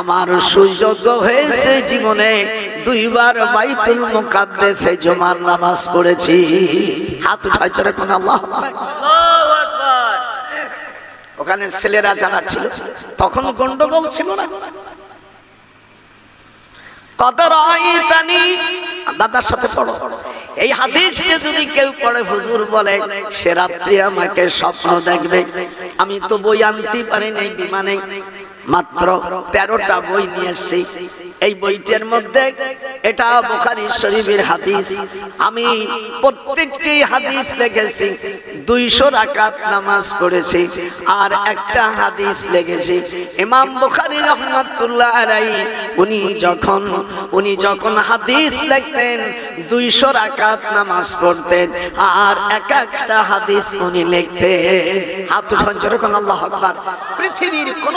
আমার সুযোগ হয়েছে জীবনে দুইবার বাইতুল মুকাদ্দেসে জুমার নামাজ পড়েছি। হাত উঠাই চলে কোন আল্লাহ ওখানে ছেলেরা যারা ছিল তখন গন্ডগোল ছিল না। কত রাইতানি দাদার সাথে পড়ো। এই হাদিসকে যদি কেউ পড়ে হুজুর বলে সে রাত্রি আমাকে স্বপ্ন দেখবে। আমি তো বই আনতে পারি নাই বিমানে। মাত্র তেরোটা বই নিয়ে এসছি। এই বইটার মধ্যে এটা বোখারি শরীফের হাদিস। আমি প্রত্যেকটি হাদিস লিখেছি, দুইশো রাকাত নামাজ পড়েছি আর একটা হাদিস লিখেছি। ইমাম বুখারী রহমাতুল্লাহ আলাইহি, উনি যখন উনি যখন হাদিস লিখতেন, দুইশো রাকাত নামাজ পড়তেন আর এক একটা হাদিস উনি লিখতেন। হাত উঠান যেরকম আল্লাহ পৃথিবীর কোন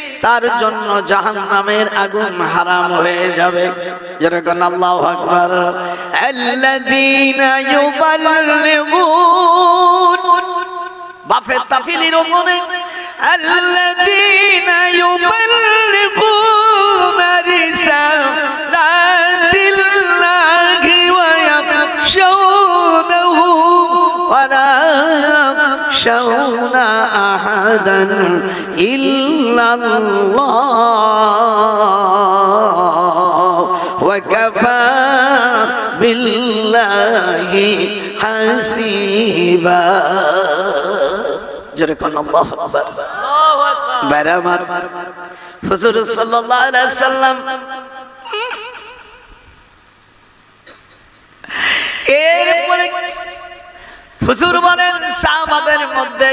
তার জন্য জাহান নামের আগুন হারাম হয়ে যাবে। যেরকম আল্লাহ আকবর বাফের তাফিলির ওপরে আল্লাযীনা ইউবাল্লিগুনা রিসালাতিল্লাহি يخشون أحدا إلا الله وكفى بالله حسيبا যেরকম আল্লাহ আকবার বেরামার হুজুর সাল্লাল্লাহু আলাইহি সাল্লাম এরপরে হুজুর বলেন সাহাবাদের মধ্যে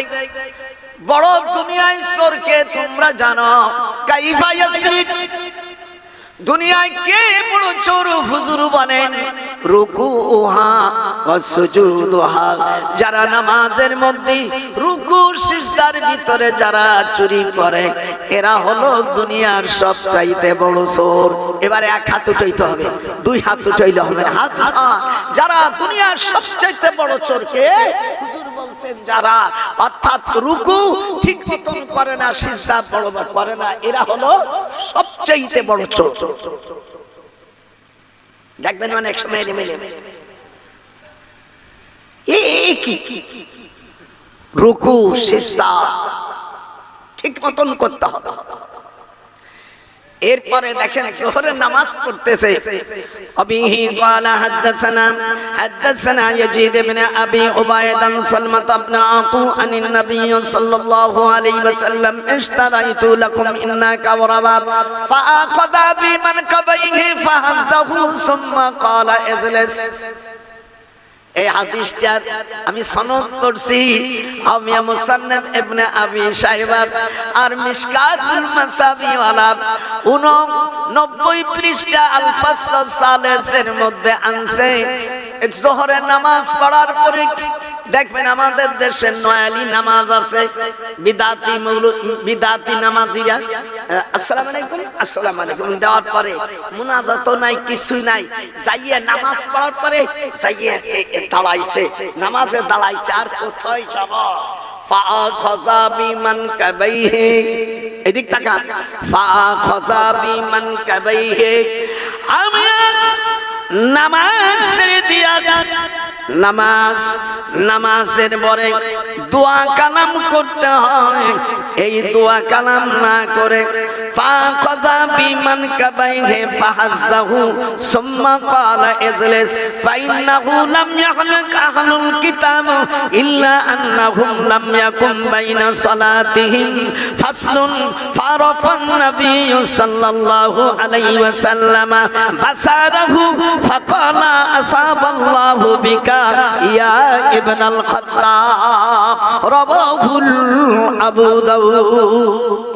বড় দুনিয়ায় সরকে তোমরা জানো কাইফা দুনিয়ায় কে বড় চোর হুজুর বলেন রুকু সুজুদুহা। যারা নামাজের মধ্যে রুকু, সিজদার ভিতরে যারা চুরি করে, এরা হলো দুনিয়ার সব চাইতে বড় চোর। এবারে এক হাত উঠাইতে হবে, দুই হাত উঠাইলে হবে। হাত যারা দুনিয়ার সব চাইতে বড় চোর কে যারা, অর্থাৎ রুকু ঠিক মতন করে না, সিজদা বড় করে না, এরা হলো সবচেয়ে বড় চোর। দেখবেন অনেক সময় নেমে নেমে রুকু, সিজদা ঠিক মতন করতে হবে। এরপরে দেখেন জোহরের নামাজ পড়তেছে অবিহি قال حدثنا حدثنا يزيد بن ابي عبيد عن سلمة بن عقو عن النبي صلى الله عليه وسلم اشتريت لكم انك وربا فاخذ بمنكبيه فهزه ثم قال اجلس এই হাদিসটার আমি সনদ করছি। আমি মুসান্নাদ ইবনে আবি সাহেবা আর মিশকাতুল মাসাবি ওয়ালা 89 পৃষ্ঠা আল ফাসল সালেসের মধ্যে আনছে। জোহরের নামাজ পড়ার পরে দেখবেন আমাদের দেশের নয়ালি নামাজ আছে, বিদাতি বিদাতি নামাজিরা আসসালাম আলাইকুম আসসালাম আলাইকুম দেওয়ার পরে মুনাজাত নাই, কিছুই নাই, যাইয়ে নামাজ পড়ার পরে যাইয়ে দাঁড়াইছে, নামাজে দাঁড়াইছে, আর কোথায় যাব? আমি নামাজ নামাজ নামাজের পরে দোয়া কালাম করতে হয়। এই দোয়া কালাম না করে ফাকাদা বিমান কাবাইহে ফাহাজ্জাহু, সুম্মা ক্বালা ইজলিস, ফাইন্নাহু লাম ইয়াখলুক আহলুল কিতাব, ইল্লা আন্নাহুম লাম ইয়াকুম বাইনা সালাতিহিম। ফাসলুন ফারাফান নাবিয়্যু সাল্লাল্লাহু আলাইহি ওয়াসাল্লাম। বাসারাহু ফাকালা আসাবাল্লাহু বিকা, ইয়া ইবনাল খাত্তাব। রাবাহুল আবু দাউদ।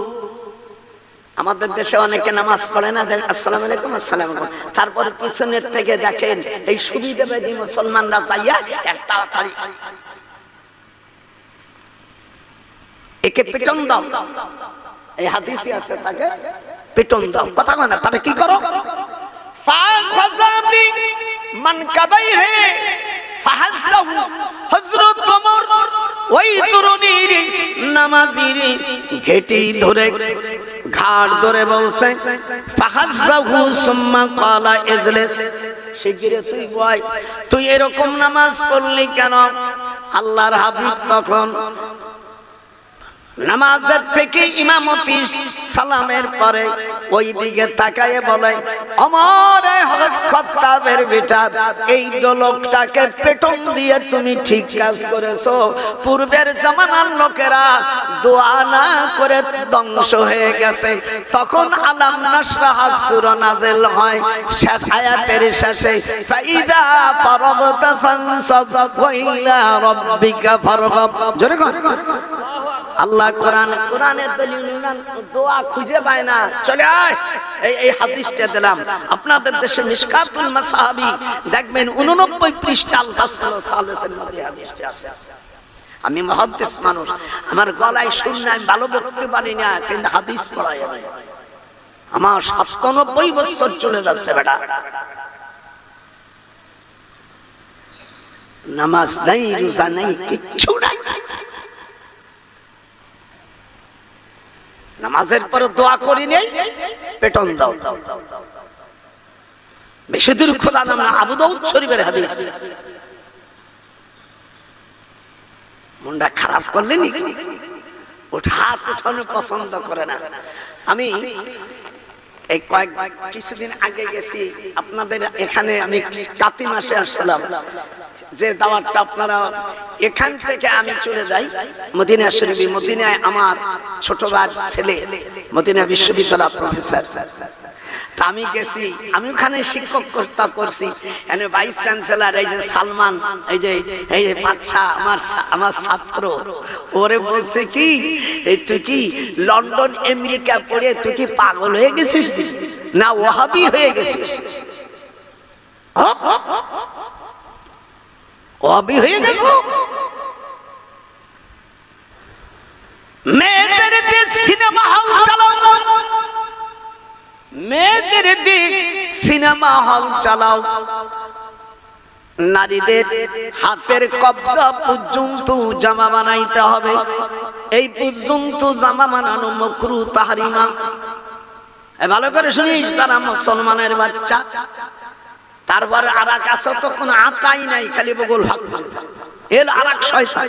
আমাদের দেশে অনেকে নামাজ পড়ে না আসসালামু আলাইকুম, আসসালাম তারপরে পিছনের থেকে দেখেন, এই সুবিধাবাদী মুসলমানরা চাইয়া তাড়াতাড়ি। একে পেটন দাও। এই হাদিসে আছে তাকে পেটন দাও। কথা না, তাহলে কি করো? মান ফাহাজ্জাহু ওই তরুণীর নামাজির ঘেটি ধরে ঘাট ধরে বলছে ফাহাজ্জাহু সুম্মা ক্বালা ইজলিস। শিগগিরে তুই বয়, তুই এরকম নামাজ পড়লি কেন? আল্লাহর হাবিব তখন নামাজের থেকে ইমামতি সালামের পরে ওই দিকে তাকায়ে বলে আমার খত্তাবের বেটা এই লোকটাকে পেটন দিয়ে তুমি ঠিক কাজ করেছ। পূর্বের জামানার লোকেরা দোয়া না করে ধ্বংস হয়ে গেছে। তখন আলাম নাসরাহ সূরা নাযিল হয়। শেষ আয়াতের শেষে, ফাইদা ফারাগতা ফানসাব জোরে আল্লাহ কোরআন, কোরআনের দলিল দোয়া খুঁজে পায় না। চলে আয়। এই এই হাদিসটা দিলাম। আপনাদের দেশে মিশকাতুল মাসাহাবি, দেখবেন 89 পৃষ্ঠা আল ফাসল সালেসের মধ্যে হাদিসটা আছে। আমি মুহাদ্দিস মানুষ। আমার গলায় নাই আমি ভালো বলতে পারি না, কিন্তু হাদিস পড়াই আমি। আমার সাতানব্বই বছর চলে যাচ্ছে বেটা। নামাজ নাই, রোজা নাই, কিচ্ছু নাই। নামাজের পরে দোয়া করি নেই, পেটন দাও। বেশি দূর খোদা নাম না, আবু দাউদ শরীফের হাদিস। মনটা খারাপ করলেনি ওঠ, হাত উঠানো পছন্দ করে না। আমি এই কয়েক কিছুদিন আগে গেছি। আপনাদের এখানে আমি কাতি মাসে আসছিলাম। যে দাওয়াতটা আপনারা এখান থেকে আমি চলে যাই। মদিনা শরীফ। মদিনায় আমার ছোট ছেলে। মদিনা বিশ্ববিদ্যালয় প্রফেসর আমি গেছি, আমি ওখানে শিক্ষক কর্তা করছি। এনে ভাইস চ্যান্সেলর এই যে সালমান, এই যে এই যে বাচ্চা আমার আমার ছাত্র। ওরে বলছে কি, এই তুই কি লন্ডন, আমেরিকা পড়ে তুই কি পাগল হয়ে গেছিস? না ওহাবি হয়ে গেছিস? ওহাবি হয়ে গেছো? মেয়েদের সিনেমা হল চালাও। নারীদের হাতের কবজা পর্যন্ত জামা বানাইতে হবে। এই পর্যন্ত জামা বানানো মকরু তাহারিমা এ ভালো করে শুনিস তারা মুসলমানের বাচ্চা, তারপরে আর এক আছে তো কোনো আতাই নাই, খালি বগুল ভাগ। এল আর এক শয়তান।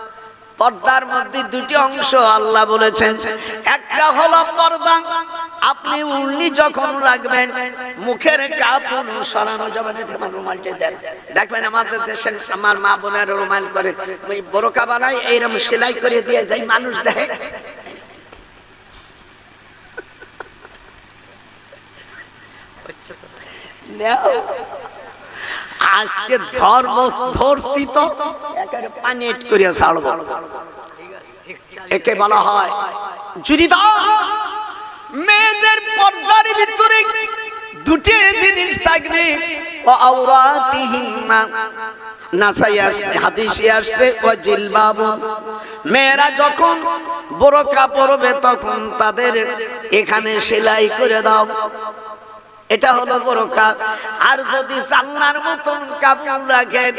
পর্দার মধ্যে দুটি অংশ আল্লাহ বলেছেন। একটা হলো পর্দা আপনি উল্লি যখন রাখবেন মুখের কাপড় সরানো যাবে না আমার দেন। দেখবেন আমাদের দেশে আমার মা বোনের রুমাল করে ওই বোরকা বানাই এইরকম সেলাই করে দিয়ে যাই মানুষ দেখে। নাও। আজকে ধর্ম ধরছি তো করিয়া ছাড়ব। একে বলা হয় জুড়ি মেয়েদের পর্দার ভিতরে দুটি জিনিস থাকবে। মেয়েরা যখন বোরকা পরবে তখন তাদের এখানে সেলাই করে দাও। এটা হলো বোরকা আর যদি সাল্লার মতন কাপড় রাখেন,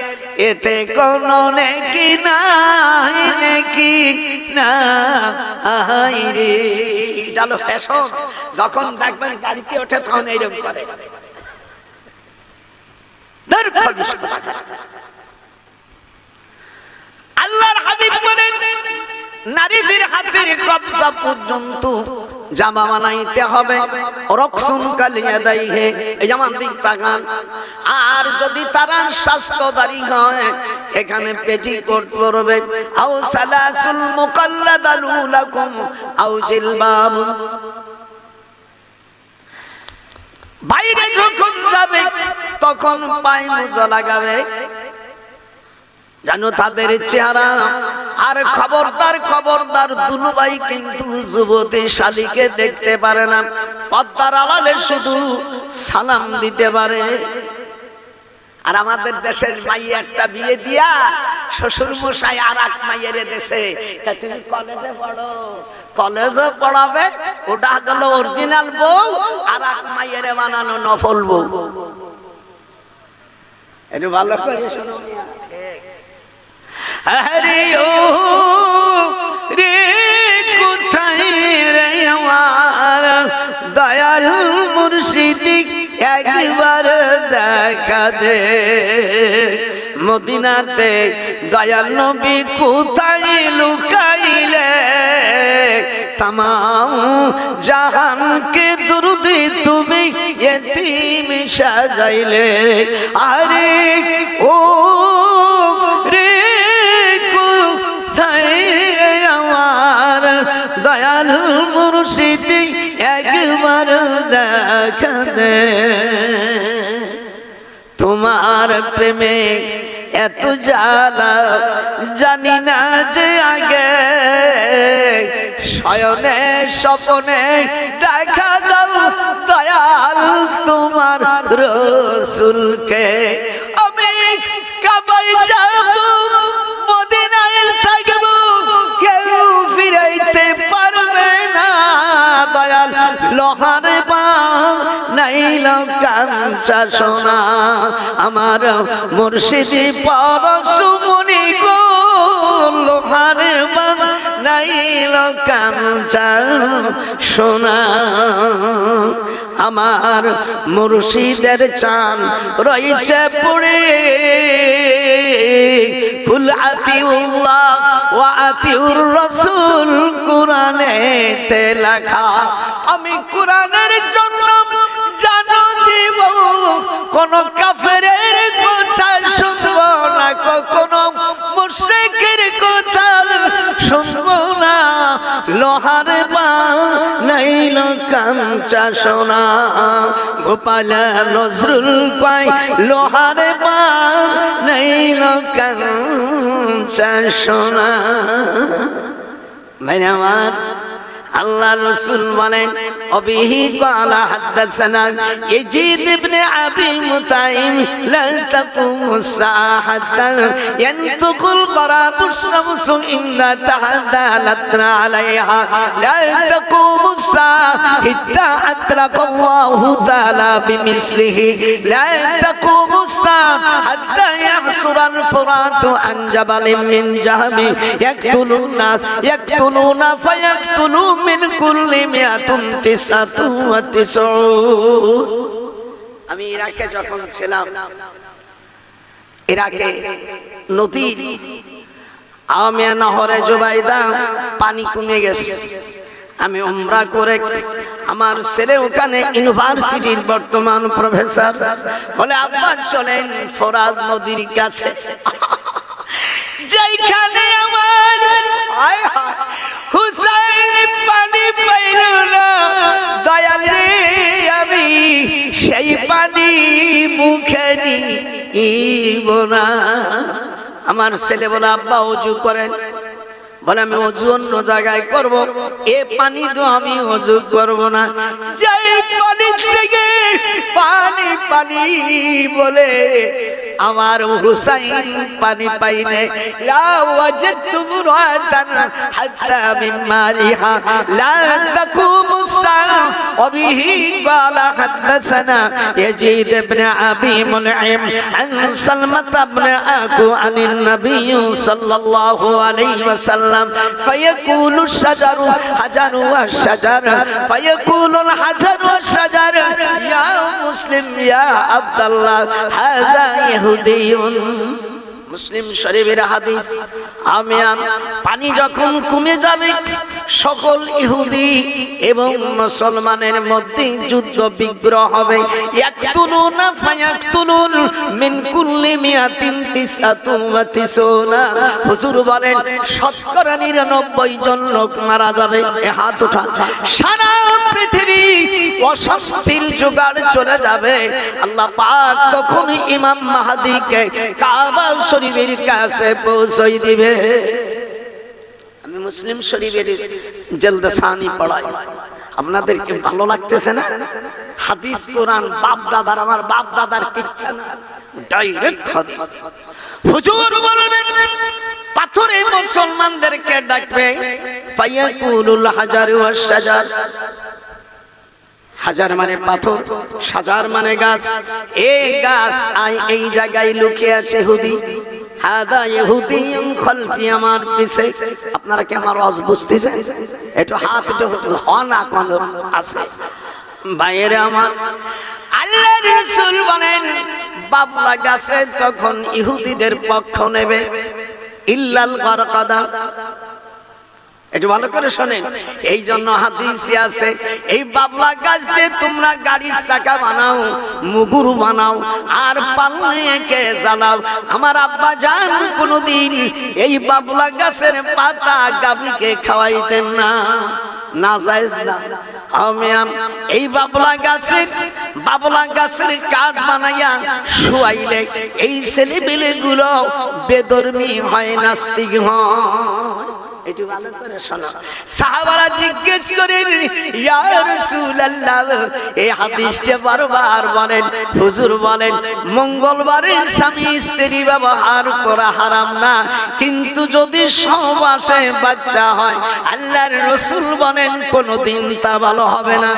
এতে কোন নেকি নাই নেকি নাই রে। এটা হলো ফ্যাশন যখন দেখবেন গাড়িতে ওঠে, তখন এইরকম করে। আল্লাহর হাবিব বলেন, নারীদের হাতের কবজা পর্যন্ত জামা বানাইতে হবে। রক্ষণ কালিয়া দেয় হে এই যেমন দিক তাকান। আর যদি তারা স্বাস্থ্যদারী হয়, এখানে পেটি কোট পরবে। আও সালাসুল মুকাল্লাদালু লাকুম, আও জিলবাব। বাইরে যখন যাবে, তখন পায়ে মোজা লাগাবে। জানো তাদের চেহারা? আর খবরদার খবরদার দুলুবাই কিন্তু যুবতী শালিকে দেখতে পারে না। পদ্মার আড়ালে শুধু সালাম দিতে পারে। আর আমাদের দেশের মাই একটা বিয়ে দিয়া শ্বশুর মশাই আর এক মাইয়ের দেশে। তা তুমি কলেজে পড়ো, কলেজে পড়াবে, ওটা গেল অরিজিনাল বউ আর এক মাইয়ের বানানো নফল বউ। একটু ভালো করে শোনো। আরে ও রে কোথায় রে আমার দয়াল মুর্শিদি একবার দেখা দে মদিনাতে দয়াল নবী কোথায় লুকাইলে তামাম জাহানকে দুরুদি তুমি এতিম সাজাইলে আরে ও দয়াল মুর্শিদি একবার দেখা দে তোমার প্রেমে এত জ্বালা, জানি না যে আগে। শয়নে, স্বপনে দেখা দাও দয়াল তোমার রসুলকে। আমি কাবাই যাব। লোহার পা নাইল কাঞ্চা সোনা। আমার মুর্শিদি পরশুমনি গো, লোহার পা নাইল কাঞ্চা সোনা। আমার মুর্শিদের চান রয়েছে পুরে ফুল আতিউল্লাহ ওয়া আতিউর রাসূল কোরআনে তে লেখা আমি কোরআনের জন্য জানো দিব। কোন কাফেরের কথা শুনব না, কখনো মুশরিকের কথা শুনব না। লোহার পা নাইল কাঞ্চা সোনা, গোপাল নজরুল পাই। লোহার পা নাইল কাঞ্চা সোনা। ভাই আল্লাহ রসুল বলেন وبه قال حدثنا يزيد بن أبي متعيم لا تقوم الساعة حتى ينطق القراب الشمس إن تعدالتنا عليها لا تقوم الساعة حتى أدرك الله تعالى بمثله لا تقوم الساعة حتى يحصر الفرات عن جبل من جهم يقتل الناس يقتلون فيقتلوا من كل مئة تسعة আমি ইরাকে যখন ছিলাম ইরাকে নদীর আমিয়া নহরে জুবাইদা পানি কমে গেছে। আমি উমরা করে আমার ছেলে ওখানে ইউনিভার্সিটির বর্তমান প্রফেসর বলে, আব্বা, চলেন ফরাদ নদীর কাছে। যেখানে আমার হুসাইন আমি সেই পানি মুখে আমার ছেলে বলে আব্বা উজু করেন। বলে, আমি অজু অন্য জায়গায় করব। এ পানি তো আমি অজু করব না। যাই পানি থেকে পানি পানি বলে, আমার হুসাইন পানি পাইনে লা তুমি হাত হাত্তা মিন الساعة وبه قال حدثنا يزيد بن أبي منعم عن سلمة بن أكو عن النبي صلى الله عليه وسلم فيقول الشجر حجر والشجر فيقول الحجر والشجر يا مسلم يا عبد الله هذا يهودي মুসলিম শরীফের হাদিস আমি পানি যখন কমে যাবে সকল ইহুদি এবং মুসলমানের মধ্যে যুদ্ধ বিগ্রহ হবে। ইয়াকতুলুনা ফায়াকতুলুন কুল্লি মিয়াতিন তিসআতু ওয়া তিসুনা। হুজুর বলেন, শতকরা 99 জন লোক মারা যাবে। হাত চলে যাবে। তখন ইমাম মাহাদিকে কাবা শরীফের কাছে পৌঁছই দিবে। আমি মুসলিম শরীফের জলদসানি পড়াই। আপনাদেরকে ভালো লাগতেছে না? হাদিস, কোরআন বাপ দাদার আমার বাপ দাদার কিচ্ছা না। ডাইরেক্ট হাদিস। হুজুর বলবেন, পাথরে মুসলমানদেরকে ডাকবে, ফায়াকুলুল হাজার ওয়াস সাজার হাজার মানে পাথর সাজার মানে গাছ। এই গাছ আই এই জায়গায় লুকিয়ে আছে হুদি। পিছে। আপনারা কি আমার রস বুঝতেছেন? একটু হাত হন এখন আছে। বাইরে আমার বলেন, বাবলা গাছে তখন ইহুদিদের পক্ষ নেবে। ইল্লাল গরকাদা। একটু ভালো করে শোনেন এই জন্য হাদিসে আছে, এই বাবলা গাছ দিয়ে তোমরা গাড়ির চাকা বানাও, মুগুর বানাও, আর পাল্লাকে জ্বালাও। আমার আব্বা জান কোনোদিন এই বাবলা গাছের পাতা গাবিকে খাওয়াইতেন না। না। যাইজ না এই বাবলা গাছের বাবলা গাছের কাঠ বানাইয়া শুয়াইলে এই ছেলেবেলে গুলো বেদর্মী হয়, নাস্তিক হয়। একটু ভালো করে শোনো। সাহাবারা জিজ্ঞেস করেন, ইয়া রাসূলুল্লাহ, এই বারবার বলেন, হুজুর বলেন মঙ্গলবারে স্বামী স্ত্রী ব্যবহার করা হারাম না, কিন্তু যদি সহবাসে বাচ্চা হয়, আল্লাহর রসুল বলেন, কোনোদিন তা ভালো হবে না।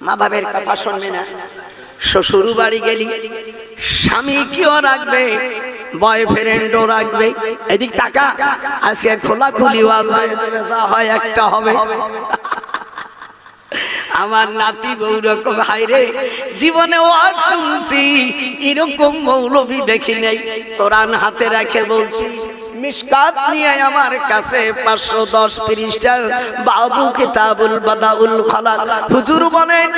মা বাবের কথা শুনবে না। শ্বশুর বাড়ি গেলি, স্বামী কিও রাখবে? রাখবে। এদিক একটা হবে। আমার নাতি বউ রকম হাইরে জীবনে ও শুনছি, এরকম মৌলভী দেখি নেই। কোরআন হাতে রাখে বলছি নিয়ে আমার কাছে পাঁচশো দশ বাবু বাদাউল হুজুর বলেন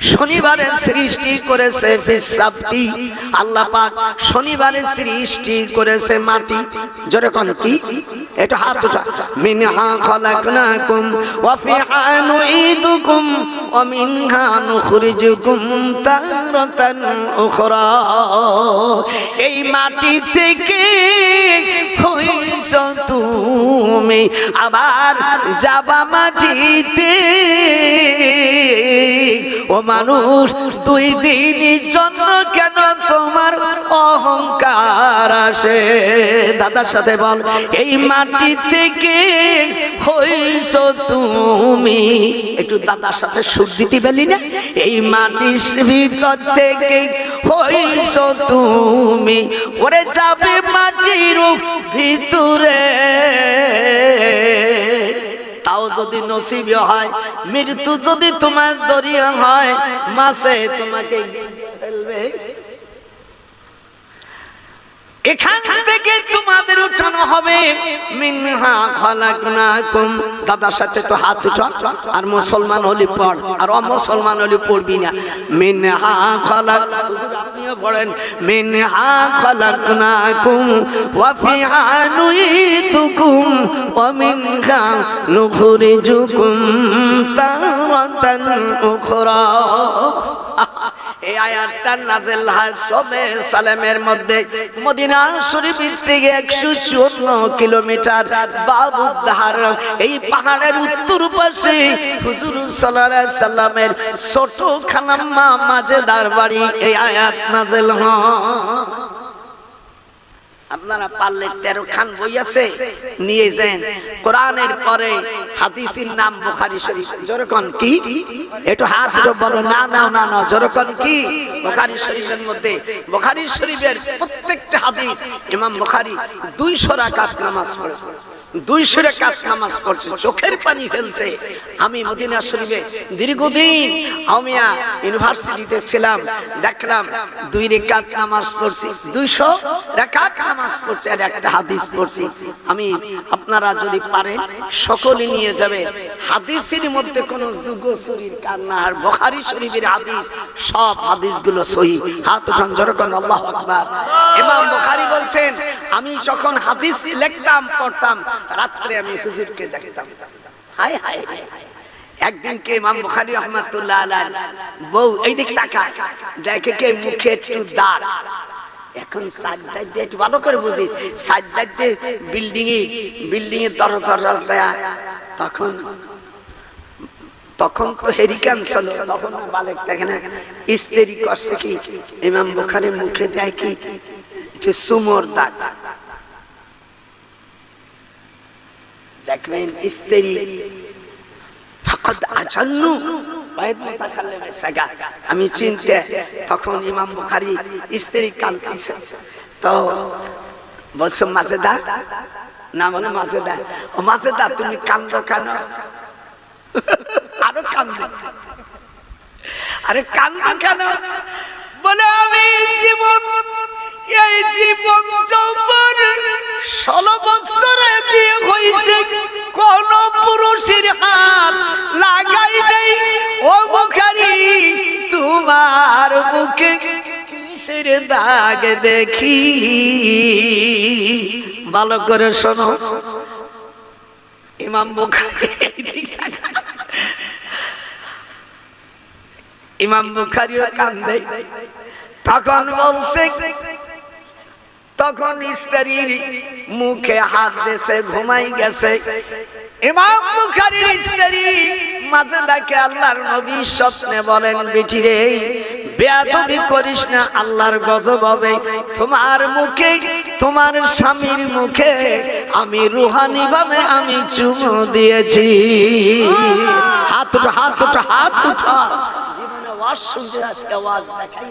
শনিবারে সৃষ্টি করেছে ফিসাবতি আল্লাহ পাক শনিবারে সৃষ্টি করেছে মাটি। জোরে কোন কি? এটা হাত উঠা মিনহা খলাকনাকুম ওয়া ফিহা নুঈদুকুম ওয়া মিনহা নুখরিজুকুম তারাতান উখরা। এই মাটি থেকে হইছ তুমি আবার যাবা মাটিতে। ও মানুষ দুই দিনই জন্য তোমার অহংকার আসে। দাদার সাথে বল, এই মাটি থেকে হইছ তুমি। একটু দাদার সাথে সুর দিতে পেলি না? এই মাটির ভিতর থেকে হইছ তুমি। ওরে যাবে মাটির ভিতরে। তাও যদি নসিবে হয়, মৃত্যু যদি তোমার দরিয়া হয়, মাসে তোমাকে ফেলবে। এখান থেকে তোমাদের উঠানো হবে। মিনহা খলাকনাকুম। দাদার সাথে তো হাত উঠা আর মুসলমান হলি পড়। আর অমুসলমান হলি পড়বি না। মিনহা খলাক আপনিও পড়েন। মিনহা খলাকনাকুম ওয়া ফিহা নুইতুকুম ওয়া মিনহা নুখরিজুকুম তারাতান উখরা। এই আয়াতটা সবে সালেমের মধ্যে। মদিনা শরীফের থেকে একশো চুয়ান্ন কিলোমিটার বাবুদ্দাহার। এই পাহাড়ের উত্তর পাশে হুজুর সাল্লামের ছোট খানাম্মা মাঝেদার বাড়ি এই আয়াত নাজেল হয়। আপনারা পারলে তেরো খান বই আছে, নিয়ে যান। কোরআনের পরে হাদিসের নাম বুখারি শরীফ। যেরকম কি? একটু হাত বলো, না না না না যেরকম কি? বুখারি শরীফের মধ্যে, বুখারি শরীফের প্রত্যেকটা হাদিস ইমাম বুখারি দুইশো রাকাত নামাজ পড়েছে দুইশো চোখের আমি হাদিস আপনারা যদি পারেন, সকলে নিয়ে যাবে। হাদিসের মধ্যে কোনো যুগ শরীর কান্না আর বখারি শরীফের হাদিস, সব হাদিসগুলো সহি। হাত উঠান যেরকম আল্লাহ আকবার। বুখারী বলছেন, আমি যখন হাদিস লিখতাম, পড়তাম রাত্রে আমি হুজুরকে দেখতাম। হায় হায় হায় হায়। একদিনকে ইমাম বুখারী রহমাতুল্লাহ আলাইহ বউ এই দিক তাকা দেখে কে মুখে একটু দাঁত এখন সাজদার দিয়ে ভালো করে বুঝি সাজদার দিয়ে বিল্ডিং এ বিল্ডিং এর দরজা দেয়া তখন তখন তো হেরিকান ছিল তখন বালেক দেখে না। স্ত্রী করছে কি? ইমাম বুখারী মুখে দেয় কি? যে সুমর দাগ। দেখবেন, স্ত্রী সাগা, আমি চিনতে তখন ইমাম বুখারী স্ত্রী কাঁদতেছে। তো বলছো, মাজেদা? না বলে, মাজেদা। ও মাজেদা, তুমি কান্দো কেন? আরও কান্দো। আরে কান্দো কেন? বলে, আমি জীবন, এই জীবন যৌবন কোন পুরুষের লাগাই ও মুখারি, তোমার দেখি? ভালো করে শোনো। ইমাম ইমাম বুখারিও কান্দে। তখন বলছে তখন স্ত্রীর মুখে হাত দেশে ঘুমাই গেছে। ইমাম বুখারীর স্ত্রী মাঝে ডাকে আল্লাহর নবী স্বপ্নে বলেন, বেটি রে, বেয়াদবি করিস না, আল্লাহর গজব হবে। তোমার মুখে, তোমার স্বামীর মুখে আমি রুহানি ভাবে আমি চুমু দিয়েছি। হাত উঠো হাত উঠো, হাত উঠা। জীবনে ওয়াজ শুনতে আজকে ওয়াজ দেখাই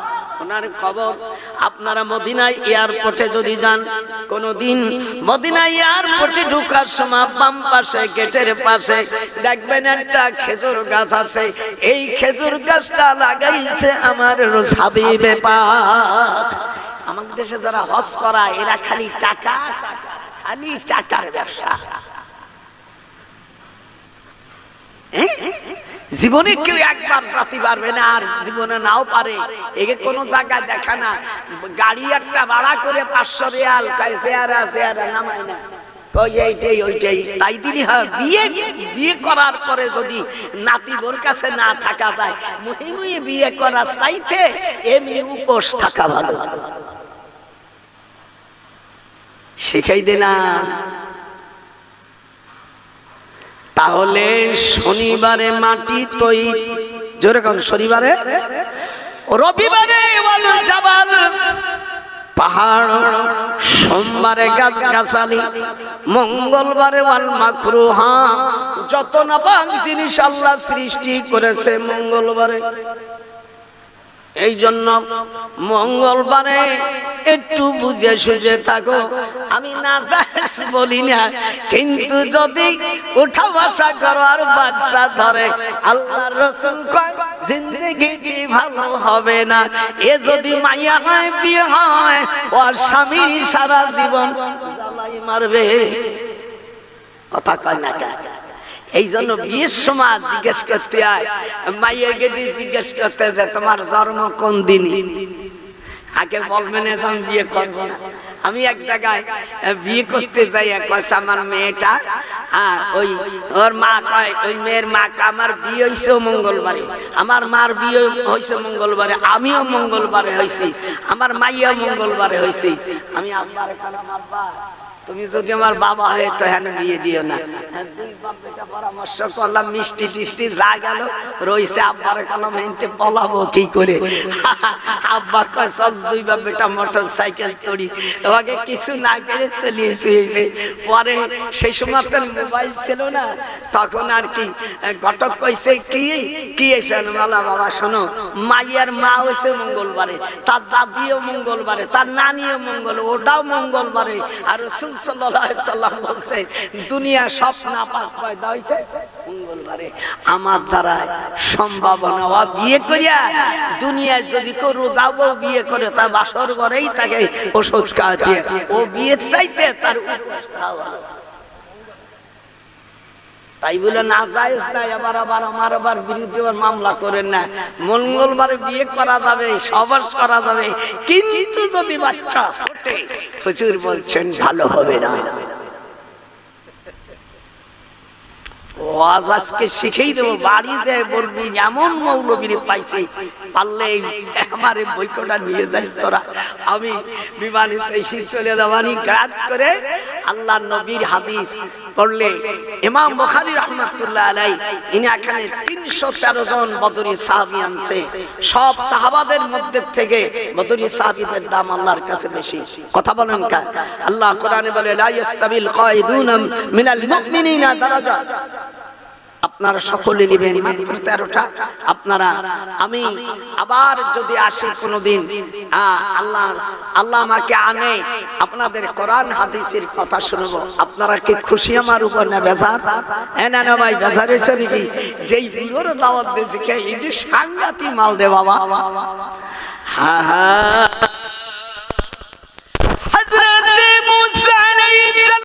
ওনার খবর। আপনারা মদিনায় এয়ারপোর্টে যদি যান কোনদিন মদিনা এয়ারপোর্টে ঢুকার সময় বাম পাশে গেটের পাশে দেখবেন একটা খেজুর গাছ আছে। এই খেজুর গাছটা লাগাইছে আমার হাবিবে পাক। আমাদের দেশে যারা হজ করা এরা খালি টাকা টাকা, খালি টাকার ব্যবসা। হ্যাঁ? জীবনে কেউ একবার জাতি পারবে না, আর জীবনে নাও পারে। একে কোন জায়গায় দেখা না। গাড়ি একটা ভাড়া করে পাঁচশো রিয়াল চেয়ারা চেয়ারা নামায় না। এইটাই, ওইটাই। তাই বিয়ে বিয়ে করার পরে যদি কাছে না থাকা যায় বিয়ে করার চাইতে ভালো। শিখাই তাহলে শনিবারে মাটি তৈরি। জোরে কন, শনিবারে? রবিবারে পাহাড়, সোমবারে গাছ গাছালি মঙ্গলবারে যত না জিনিস আল্লাহ সৃষ্টি করেছে মঙ্গলবারে। এই জন্য মঙ্গলবারে একটু বুঝে সুঝে থাকো। আমি না বলি না, কিন্তু যদি উঠা বসা করো আর বাচ্চা ধরে, আল্লাহ রসুল কয়, জিন্দগি কি ভালো হবে না? এ যদি মাইয়া হয়, বিয়ে হয় ওর স্বামী সারা জীবন মারবে। কথা কয় না এই জন্য বিয়ের সময় জিজ্ঞেস করতে হয় মাইয়ের গেদি জিজ্ঞেস করতে যে তোমার জন্ম কোন দিন? আগে বলবে না যে আমি বিয়ে করব না। আমি এক জায়গায় বিয়ে করতে যাই বছর আমার মেয়েটা হ্যাঁ ওই ওর মা কয় ওই মেয়ের মা আমার বিয়ে হয়েছে মঙ্গলবারে। আমার মার বিয়ে হয়েছে মঙ্গলবারে আমিও মঙ্গলবারে হয়েছি আমার মাইয়া মঙ্গলবারে হয়েছি আমি আব্বার আব্বা। তুমি যদি আমার বাবা হয়ে তো হ্যাঁ বিয়ে দিও না। হ্যাঁ, পরামর্শ করলাম মিষ্টি টিষ্টি যা গেল আব্বার কলম পলাবো কি করে? আব্বা দুই মোটর সাইকেল তড়ি। তোমাকে কিছু না করে পরে সেই সময় তো মোবাইল ছিল না তখন আর কি ঘটক কইছে কি কি এসে মালা বাবা শোনো মাইয়ার মা হয়েছে মঙ্গলবারে তার দাদিও মঙ্গলবারে তার নানিও মঙ্গল ওটাও মঙ্গলবারে আর রসুল সব না আমার দ্বারা সম্ভাবনা হওয়া বিয়ে করিয়া দুনিয়ায় যদি করু রোগাবো বিয়ে করে, তা বাসর ঘরেই তাকে ওষুধ খাওয়াতে ও বিয়ে চাইতে তার খাওয়া তাই বলে না যায় তাই আবার আবার, আমার আবার বিরুদ্ধে মামলা করেন না। মঙ্গলবারে বিয়ে করা যাবে, সবার করা যাবে, কিন্তু যদি বাচ্চা ফোটে বলছেন, ভালো হবে না। শিখেই দেবো বলবি, এমন আমি চলে তিনশো তেরো জন বদরি সাহাবি আনছে। সব সাহাবাদের মধ্যে থেকে বদরি সাহাবিদের দাম আল্লাহর কাছে বেশি। কথা বলেন আল্লাহ কোরআনে বলে আপনারা সকলে নেবেন মাত্র তেরোটা। আপনারা, আমি আবার যদি আসি কোনোদিন আল্লাহ আল্লাহ আমাকে আনে, আপনাদের কোরআন, হাদিসের কথা শুনব। আপনারা কি খুশি আমার উপর না বেজার? হ্যাঁ না ভাই নাকি? যেই দাওয়াত দিয়েছে সাংঘাতিক মাল বাবা। হ্যাঁ হ্যাঁ